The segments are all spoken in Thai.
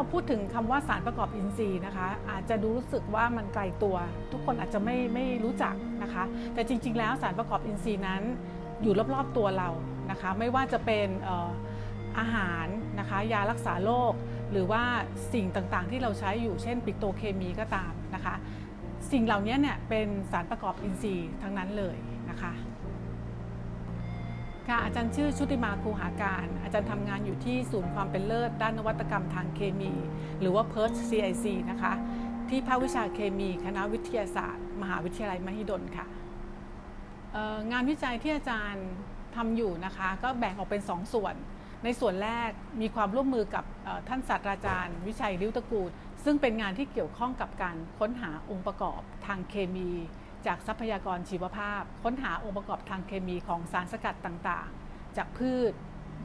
เราพูดถึงคำว่าสารประกอบอินทรีย์นะคะ อาจจะดูรู้สึกว่ามันไกลตัว ทุกคนอาจจะไม่ไม่รู้จักนะคะ แต่จริง ๆ แล้วสารประกอบอินทรีย์นั้น อยู่รอบๆตัวเรานะคะ ไม่ว่าจะเป็นเอ่ออาหารนะคะ ยารักษาโรคหรือว่าสิ่งต่างๆ ที่เราใช้อยู่เช่นปิโตรเคมีก็ตามนะคะ สิ่งเหล่านี้เนี่ยเป็นสารประกอบอินทรีย์ทั้งนั้นเลยนะคะ ค่ะอาจารย์ชื่อชุติมาคูหาการ อาจารย์ทำงานอยู่ที่ศูนย์ความเป็นเลิศ ด้านนวัตกรรมทางเคมี หรือว่า PERT CIC นะคะ ที่ภาควิชาเคมี คณะวิทยาศาสตร์ มหาวิทยาลัยมหิดลค่ะงานวิจัยที่อาจารย์ทำอยู่นะคะ ก็แบ่งออกเป็น 2ส่วน ในส่วนแรกมีความร่วมมือกับท่านศาสตราจารย์ วิชัยริ้วตะกูล ซึ่งเป็นงานที่เกี่ยวข้องกับการค้นหาองค์ประกอบทางเคมี จากทรัพยากรชีวภาพ ค้นหาองค์ประกอบทางเคมีของสารสกัดต่างๆ จากพืช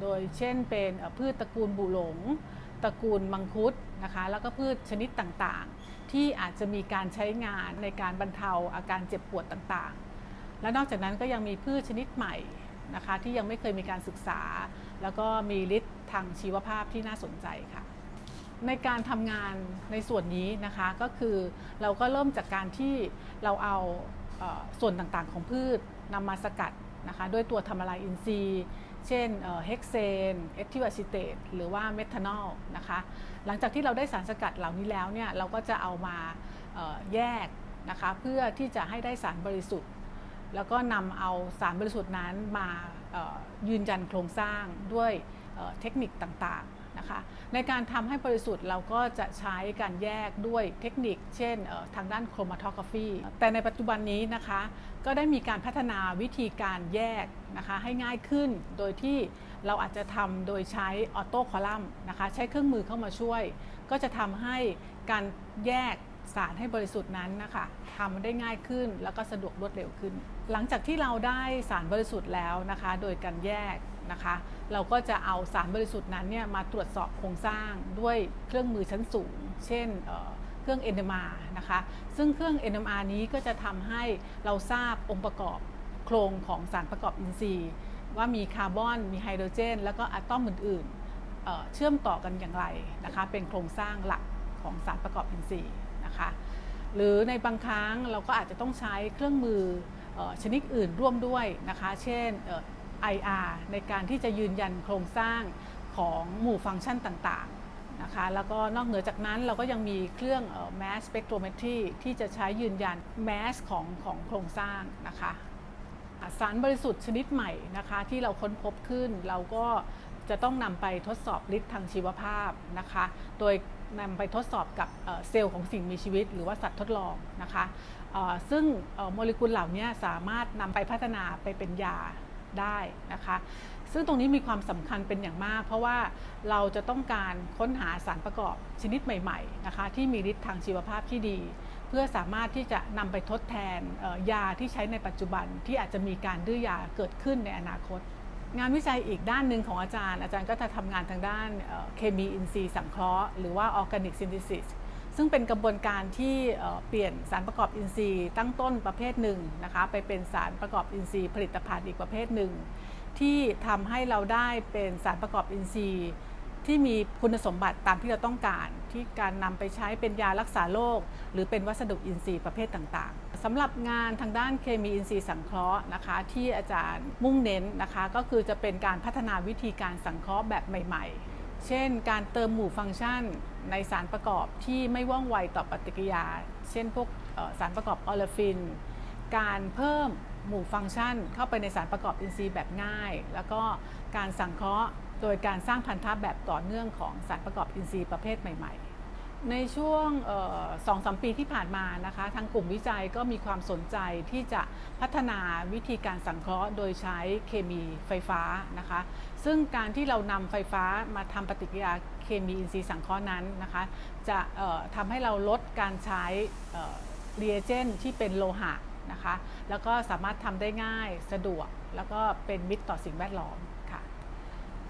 โดยเช่นเป็นพืชตระกูลบุหลง ตระกูลมังคุดนะคะแล้วก็พืชชนิดต่างๆ ที่อาจจะมีการใช้งานในการบรรเทาอาการเจ็บปวดต่างๆ และนอกจากนั้นก็ยังมีพืชชนิดใหม่นะคะที่ยังไม่เคยมีการศึกษา แล้วก็มีฤทธิ์ทางชีวภาพที่น่าสนใจค่ะ ในการทำงานในส่วนนี้นะคะก็คือเราก็เริ่มจากการที่เราเอาส่วนต่างๆของพืชนำมาสกัดนะคะด้วยตัวทำละลายอินทรีย์ เช่นเฮกเซนเอทิวอะซิเตตหรือว่าเมทานอลนะคะหลังจากที่เราได้สารสกัดเหล่านี้แล้วเนี่ยเราก็จะเอามาแยกนะคะเพื่อที่จะให้ได้สารบริสุทธิ์ แล้วก็นำเอาสารบริสุทธิ์นั้นมา ยืนยันโครงสร้างด้วยเทคนิคต่างๆนะคะในการทำให้บริสุทธิ์เราก็จะใช้การแยกด้วยเทคนิค เช่นทางด้านโครมาโทกราฟีแต่ในปัจจุบันนี้นะคะก็ได้มีการพัฒนาวิธีการแยกนะคะให้ง่ายขึ้นโดยที่เราอาจจะทำโดยใช้ออโต้คอลัมน์นะคะใช้เครื่องมือเข้ามาช่วย ก็จะทำให้การแยก สารให้บริสุทธิ์นั้นนะคะทำได้ง่ายขึ้นแล้วก็สะดวกรวดเร็วขึ้น หลังจากที่เราได้สารบริสุทธิ์แล้วนะคะ โดยการแยกนะคะ เราก็จะเอาสารบริสุทธิ์นั้นเนี่ยมาตรวจสอบโครงสร้างด้วยเครื่องมือชั้นสูง เช่นเอ่อเครื่อง NMR นะคะ ซึ่งเครื่อง NMR นี้ก็จะทำให้เราทราบองค์ประกอบโครงของสารประกอบอินทรีย์ ว่ามีคาร์บอน มีไฮโดรเจน แล้วก็อะตอมอื่นๆเเชื่อมต่อกันอย่างไรนะคะ เป็นโครงสร้างหลักของสารประกอบอินทรีย์ นะคะ หรือในบางครั้งเราก็อาจจะต้องใช้เครื่องมืออชนิดอื่นร่วมด้วยนะคะ เช่นเอ่อ IR ในการที่จะยืนยันโครงสร้างของหมู่ฟังก์ชันต่างๆนะคะ แล้วก็นอกเหนือจากนั้นเราก็ยังมีเครื่อง mass spectrometry ที่จะใช้ยืนยัน mass ของของโครงสร้างนะคะสารบริสุทธิ์ชนิดใหม่นะคะที่เราค้นพบขึ้นเราก็จะต้องนำไปทดสอบฤทธิ์ทางชีวภาพนะคะ โดย นำไปทดสอบกับเซลล์ของสิ่งมีชีวิต หรือว่าสัตว์ทดลองนะคะซึ่งโมเลกุลเหล่านี้สามารถนำไปพัฒนาไปเป็นยาได้นะคะ ซึ่งตรงนี้มีความสำคัญเป็นอย่างมาก เพราะว่าเราจะต้องการค้นหาสารประกอบชนิดใหม่ๆนะคะที่มีฤทธิ์ทางชีวภาพที่ดี เพื่อสามารถที่จะนำไปทดแทนยาที่ใช้ในปัจจุบันที่อาจจะมีการดื้อยาเกิดขึ้นในอนาคต งานวิจัยอีกด้านหนึ่งของอาจารย์ อาจารย์ก็จะทำงานทางด้านเคมีอินทรีย์สังเคราะห์หรือว่าออร์แกนิกซินธิซิสซึ่งเป็นกระบวนการที่เอ่อเปลี่ยนสารประกอบอินทรีย์ตั้งต้นประเภทหนึ่งนะคะไปเป็นสารประกอบอินทรีย์ผลิตภัณฑ์อีกประเภทหนึ่ง ที่ทำให้เราได้เป็นสารประกอบอินทรีย์ ที่มีคุณสมบัติตามที่เราต้องการ ที่การนำไปใช้เป็นยารักษาโรคหรือเป็นวัสดุอินทรีย์ประเภทต่างๆสำหรับงานทางด้านเคมีอินทรีย์สังเคราะห์นะคะ ที่อาจารย์มุ่งเน้นนะคะ ก็คือจะเป็นการพัฒนาวิธีการสังเคราะห์แบบใหม่ ๆ เช่น การเติมหมู่ฟังก์ชันในสารประกอบที่ไม่ว่องไวต่อปฏิกิริยา เช่นพวกสารประกอบออลฟิน การเพิ่มหมู่ฟังก์ชัน เข้าไปในสารประกอบอินทรีย์แบบง่าย แล้วก็การสังเคราะห์ โดยการสร้างพันธะแบบต่อเนื่องของสารประกอบอินทรีย์ประเภทใหม่ ๆ ในช่วงสองสามปีที่ผ่านมานะคะทางกลุ่มวิจัยก็มีความสนใจที่จะพัฒนาวิธีการสังเคราะห์ โดยใช้เคมีไฟฟ้านะคะ ซึ่งการที่เรานำไฟฟ้ามาทำปฏิกิริยาเคมีอินทรีย์สังเคราะห์นั้นนะคะ จะทำให้เราลดการใช้เรีเอเจนที่เป็นโลหะนะคะ แล้วก็สามารถทำได้ง่ายสะดวก แล้วก็เป็นมิตรต่อสิ่งแวดล้อม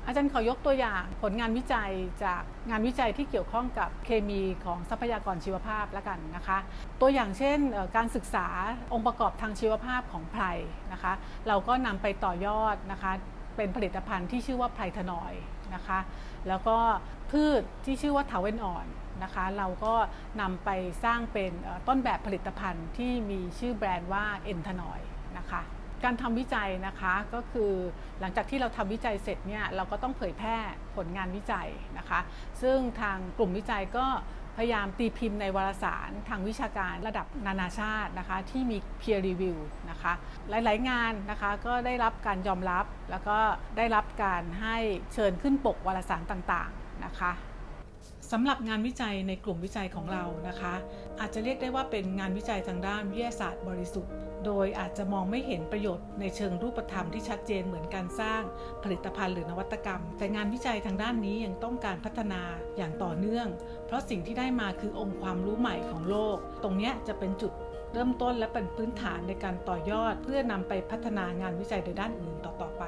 อาจารย์ขอยกตัวอย่างผลงานวิจัยจากงานวิจัยที่เกี่ยวข้องกับเคมีของทรัพยากรชีวภาพแล้วกันนะคะ ตัวอย่างเช่นการศึกษาองค์ประกอบทางชีวภาพของไพรนะคะ เราก็นำไปต่อยอดนะคะเป็นผลิตภัณฑ์ที่ชื่อว่าไพรทนอยด์นะคะ แล้วก็พืชที่ชื่อว่าเทาเวนอ่อนนะคะ เราก็นำไปสร้างเป็นต้นแบบผลิตภัณฑ์ที่มีชื่อแบรนด์ว่าเอนทนอยนะคะ การทำวิจัยนะคะก็คือหลังจากที่เราทำวิจัยเสร็จเนี่ยเราก็ต้องเผยแพร่ผลงานวิจัยนะคะ ซึ่งทางกลุ่มวิจัยก็พยายามตีพิมพ์ในวารสารทางวิชาการระดับนานาชาตินะคะที่มี peer review นะคะหลาย ๆ งานนะคะก็ได้รับการยอมรับ แล้วก็ได้รับการให้เชิญขึ้นปกวารสารต่าง ๆ นะคะสำหรับงานวิจัยในกลุ่มวิจัยของเรานะคะ อาจจะเรียกได้ว่าเป็นงานวิจัยทางด้านวิทยาศาสตร์บริสุทธิ์ โดยอาจจะมองไม่เห็นประโยชน์ในเชิงรูปธรรมที่ชัดเจนเหมือนการสร้างผลิตภัณฑ์หรือนวัตกรรม แต่งานวิจัยทางด้านนี้ยังต้องการพัฒนาอย่างต่อเนื่อง เพราะสิ่งที่ได้มาคือองค์ความรู้ใหม่ของโลก ตรงนี้จะเป็นจุดเริ่มต้นและเป็นพื้นฐานในการต่อยอด เพื่อนำไปพัฒนางานวิจัยในด้านอื่นต่อไป